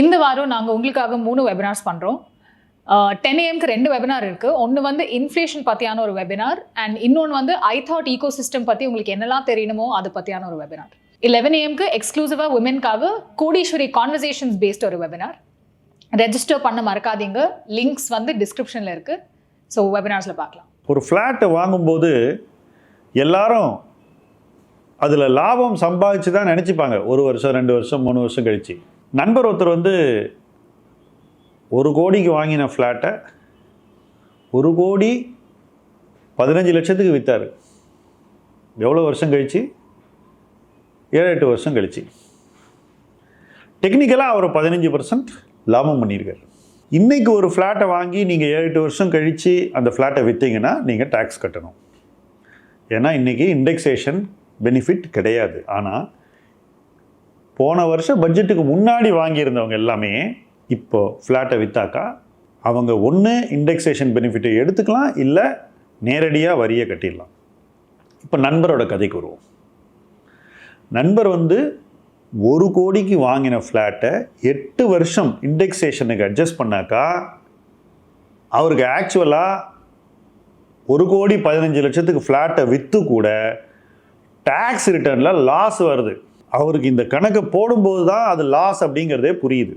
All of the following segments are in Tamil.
இந்த வாரம் நாங்கள் உங்களுக்காக மூணு வெபினார்ஸ் பண்ணுறோம் டென் ஏஎம்க்கு ரெண்டு வெபினார் இருக்குது ஒன்று வந்து இன்ஃப்ளேஷன் பற்றியான ஒரு வெபினார் அண்ட் இன்னொன்று வந்து ஐ தாட் ஈகோ சிஸ்டம் பற்றி உங்களுக்கு என்னெல்லாம் தெரியணுமோ அது பற்றியான ஒரு வெபினார் லெவன் ஏஎம்க்கு எக்ஸ்க்ளூசிவாக உமனுக்காக கோடீஸ்வரி கான்வர்சேஷன்ஸ் பேஸ்ட் ஒரு வெபினார் ரெஜிஸ்டர் பண்ண மறக்காதீங்க. லிங்க்ஸ் வந்து டிஸ்கிரிப்ஷனில் இருக்குது ஸோ வெபினார்ஸில் பார்க்கலாம். ஒரு ஃப்ளாட்டை வாங்கும்போது எல்லாரும் அதில் லாபம் சம்பாதிச்சு தான் நினச்சிப்பாங்க. ஒரு வருஷம் ரெண்டு வருஷம் மூணு வருஷம் கழிச்சு. நண்பர் ஒருத்தர் வந்து ஒரு கோடிக்கு வாங்கின ஃப்ளாட்டை ஒரு கோடி பதினஞ்சு லட்சத்துக்கு விற்றார் எவ்வளோ வருஷம் கழிச்சு? ஏழு எட்டு வருஷம் கழிச்சு. டெக்னிக்கலாக அவர் பதினஞ்சு பர்சன்ட் லாபம் பண்ணியிருக்கார். இன்றைக்கி ஒரு ஃப்ளாட்டை வாங்கி நீங்கள் ஏழு எட்டு வருஷம் கழித்து அந்த ஃப்ளாட்டை விற்றீங்கன்னா நீங்கள் டேக்ஸ் கட்டணும். ஏன்னா இன்றைக்கி இண்டெக்ஸேஷன் பெனிஃபிட் கிடையாது. ஆனால் போன வருஷம் பட்ஜெட்டுக்கு முன்னாடி வாங்கியிருந்தவங்க எல்லாமே இப்போது ஃப்ளாட்டை விற்றாக்கா அவங்க ஒன்று இண்டெக்ஸேஷன் பெனிஃபிட்டை எடுத்துக்கலாம் இல்லை நேரடியாக வரியை கட்டிடலாம். இப்போ நண்பரோட கதைக்கு வருவோம். நண்பர் வந்து ஒரு கோடிக்கு வாங்கின ஃப்ளாட்டை எட்டு வருஷம் இண்டெக்ஸேஷனுக்கு அட்ஜஸ்ட் பண்ணாக்கா அவருக்கு ஆக்சுவலாக ஒரு கோடி பதினஞ்சு லட்சத்துக்கு ஃப்ளாட்டை விற்று கூட டேக்ஸ் ரிட்டர்னில் லாஸ் வருது. அவருக்கு இந்த கணக்கை போடும்போது தான் அது லாஸ் அப்படிங்கிறதே புரியுது.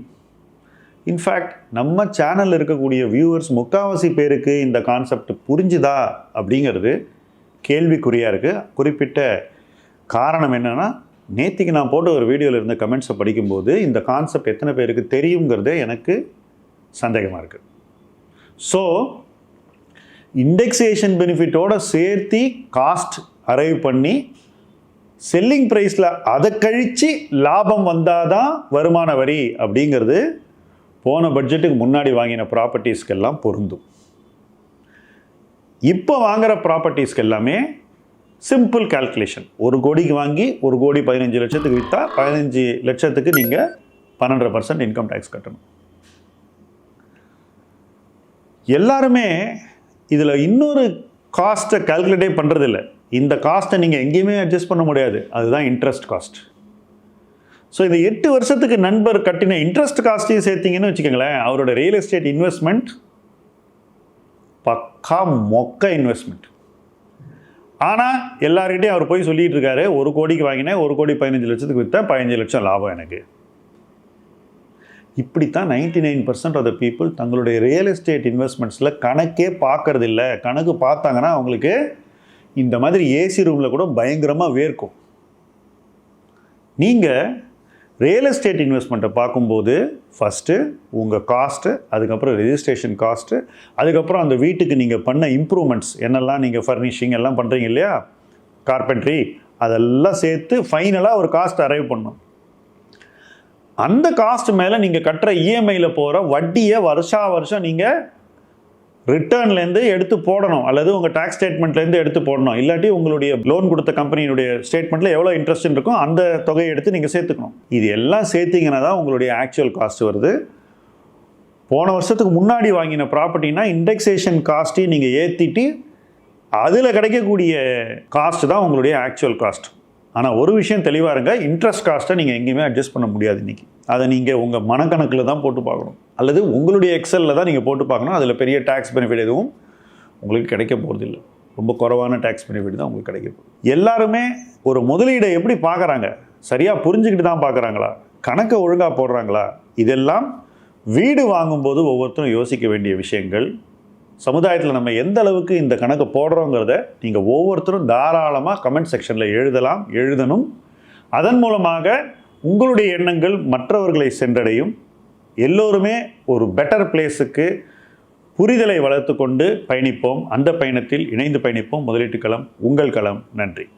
இன்ஃபேக்ட் நம்ம சேனலில் இருக்கக்கூடிய வியூவர்ஸ் முக்காவாசி பேருக்கு இந்த கான்செப்ட் புரிஞ்சுதா அப்படிங்கிறது கேள்விக்குறியாக இருக்குது குறிப்பிட்ட காரணம் என்னென்னா நேத்திக்கு நான் போட்ட ஒரு வீடியோவில் இருந்த கமெண்ட்ஸை படிக்கும்போது இந்த கான்செப்ட் எத்தனை பேருக்கு தெரியுங்கிறதே எனக்கு சந்தேகமாக இருக்குது ஸோ இண்டெக்ஸேஷன் பெனிஃபிட்டோடு சேர்த்து காஸ்ட் அரைவ் பண்ணி செல்லிங் ப்ரைஸில் அதை கழித்து லாபம் வந்தால் தான் வருமான வரி அப்படிங்கிறது போன பட்ஜெட்டுக்கு முன்னாடி வாங்கின ப்ராப்பர்ட்டிஸ்க்கெல்லாம் பொருந்தும். இப்போ வாங்குகிற ப்ராப்பர்ட்டிஸ்க்கு எல்லாமே சிம்பிள் கால்குலேஷன் ஒரு கோடிக்கு வாங்கி ஒரு கோடி பதினஞ்சு லட்சத்துக்கு விற்றா பதினஞ்சு லட்சத்துக்கு நீங்கள் பன்னெண்டரை பர்சன்ட் இன்கம் டேக்ஸ் கட்டணும். எல்லாருமே இதில் இன்னொரு காஸ்ட்டை கால்குலேட்டே பண்ணுறதில்ல இந்த காஸ்ட்டை நீங்கள் எங்கேயுமே அட்ஜஸ்ட் பண்ண முடியாது. அதுதான் இன்ட்ரெஸ்ட் காஸ்ட் ஸோ இந்த எட்டு வருஷத்துக்கு நண்பர் கட்டின இன்ட்ரெஸ்ட் காஸ்ட்டையும் சேர்த்திங்கன்னு வச்சுக்கோங்களேன் அவரோட ரியல் எஸ்டேட் இன்வெஸ்ட்மெண்ட் பக்கா மொக்க இன்வெஸ்ட்மெண்ட் ஆனால் எல்லார்கிட்டையும் அவர் போய் சொல்லிகிட்டு இருக்காரு ஒரு கோடிக்கு வாங்கினேன் ஒரு கோடி பதினஞ்சு லட்சத்துக்கு விற்றேன் பதினஞ்சு லட்சம் லாபம் எனக்கு. இப்படித்தான் ninety nine percent of the people தங்களுடைய ரியல் எஸ்டேட் இன்வெஸ்ட்மெண்ட்ஸில் கணக்கே பார்க்கறது இல்லை கணக்கு பார்த்தாங்கன்னா அவங்களுக்கு இந்த மாதிரி ஏசி ரூமில் கூட பயங்கரமாக வேர்க்கும். நீங்கள் ரியல் எஸ்டேட் இன்வெஸ்ட்மெண்ட்டை பார்க்கும்போது ஃபஸ்ட்டு உங்கள் காஸ்ட்டு அதுக்கப்புறம் ரெஜிஸ்ட்ரேஷன் காஸ்ட்டு அதுக்கப்புறம் அந்த வீட்டுக்கு நீங்கள் பண்ண இம்ப்ரூவ்மெண்ட்ஸ் என்னெல்லாம் நீங்கள் ஃபர்னிஷிங் எல்லாம் பண்ணுறீங்க இல்லையா? கார்பெண்ட்ரி அதெல்லாம் சேர்த்து ஃபைனலாக ஒரு காஸ்ட் அரைவ் பண்ணும். அந்த காஸ்ட் மேலே நீங்கள் கட்டுற இஎம்ஐயில் போகிற வட்டியை வருஷா வருஷம் நீங்கள் ரிட்டர்ன்லேருந்து எடுத்து போடணும். அல்லது உங்கள் டேக்ஸ் ஸ்டேட்மெண்ட்லேருந்து எடுத்து போடணும். இல்லாட்டி உங்களுடைய லோன் கொடுத்த கம்பெனியினுடைய ஸ்டேட்மெண்ட்டில் எவ்வளோ இன்ட்ரெஸ்ட் இருக்கும் அந்த தொகையை எடுத்து நீங்கள் சேர்த்துக்கணும். இது எல்லாம் சேர்த்திங்கன்னா தான் உங்களுடைய ஆக்சுவல் காஸ்ட் வருது. போன வருஷத்துக்கு முன்னாடி வாங்கின ப்ராப்பர்ட்டினா இண்டெக்ஸேஷன் காஸ்ட்டையும் நீங்கள் ஏற்றிட்டு அதில் கிடைக்கக்கூடிய காஸ்ட் தான் உங்களுடைய ஆக்சுவல் காஸ்ட் ஆனால் ஒரு விஷயம் தெளிவாக இருங்க. இன்ட்ரெஸ்ட் காஸ்ட்டை நீங்கள் எங்கேயுமே அட்ஜஸ்ட் பண்ண முடியாது இன்றைக்கி அதை நீங்கள் உங்கள் மனக்கணக்கில் தான் போட்டு பார்க்கணும். அல்லது உங்களுடைய எக்ஸலில் தான் நீங்கள் போட்டு பார்க்கணும். அதில் பெரிய டேக்ஸ் பெனிஃபிட் எதுவும் உங்களுக்கு கிடைக்க போகிறதில்ல ரொம்ப குறைவான டேக்ஸ் பெனிஃபிட் தான் உங்களுக்கு கிடைக்க போகுது. எல்லாருமே ஒரு முதலீடை எப்படி பார்க்குறாங்க? சரியாக புரிஞ்சுக்கிட்டு தான் பார்க்குறாங்களா? கணக்கை ஒழுங்காக போடுறாங்களா? இதெல்லாம் வீடு வாங்கும்போது ஒவ்வொருத்தரும் யோசிக்க வேண்டிய விஷயங்கள். சமுதாயத்தில் நம்ம எந்த அளவுக்கு இந்த கணக்கு போடுறோங்கிறத நீங்கள் ஒவ்வொருத்தரும் தாராளமாக கமெண்ட் செக்ஷனில் எழுதலாம் எழுதணும். அதன் மூலமாக உங்களுடைய எண்ணங்கள் மற்றவர்களை சென்றடையும். எல்லோருமே ஒரு பெட்டர் பிளேஸுக்கு புரிதலை வளர்த்து கொண்டு பயணிப்போம். அந்த பயணத்தில் இணைந்து பயணிப்போம். முதலீட்டு களம் உங்கள் களம். நன்றி.